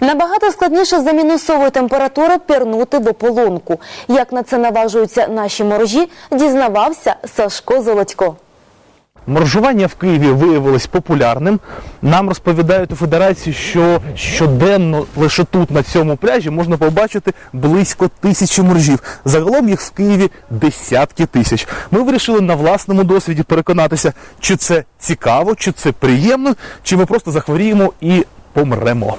Набагато складніше за мінусової температури пірнути в ополонку. Як на це наважуються наші моржі, дізнавався Сашко Золотько. Моржування в Києві виявилось популярним. Нам розповідають у федерації, що щоденно лише тут, на цьому пляжі, можна побачити близько тисячі моржів. Загалом їх в Києві десятки тисяч. Ми вирішили на власному досвіді переконатися, чи це цікаво, чи це приємно, чи ми просто захворіємо і помремо.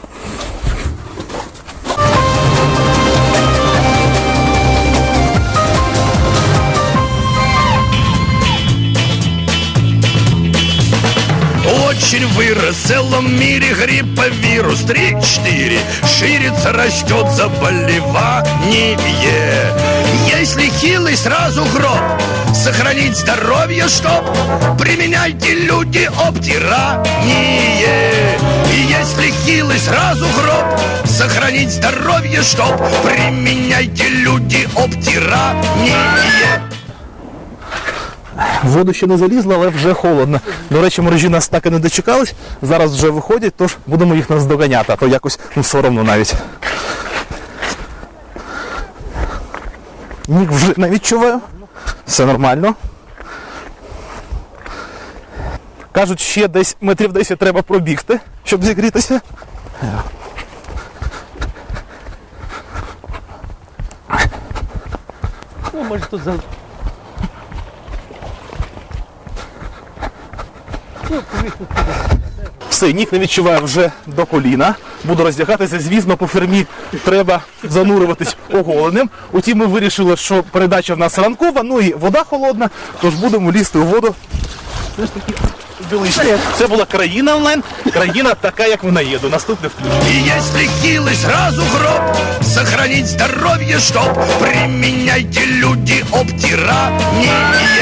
Очень вырос в целом мире грипповирус 3-4 Ширится, растет заболевание. Если хилый, сразу гроб. Сохранить здоровье, чтоб Применяйте люди обтирание. И если хилый, сразу гроб. Сохранить здоровье, чтоб Применяйте люди обтирание В воду ще не залізла, але вже холодно. До речі, моржі нас так і не дочекались. Зараз вже виходять, тож будемо їх наздоганяти, а то якось ну, соромно навіть. Нік вже не відчуваю. Все нормально. Кажуть, ще десь метрів 10 треба пробігти, щоб зігрітися. Ну, може тут за... Все, нік не відчуваю вже до коліна. Буду роздягатися. Звісно, по фермі треба занурюватись оголеним. Утім, ми вирішили, що передача в нас ранкова, ну і вода холодна, тож будемо лізти у воду. Це була країна онлайн, країна така, як вона є. До наступних включень. И если хилый, сразу гроб Сохранить здоровье, чтоб Применяйте люди обтирание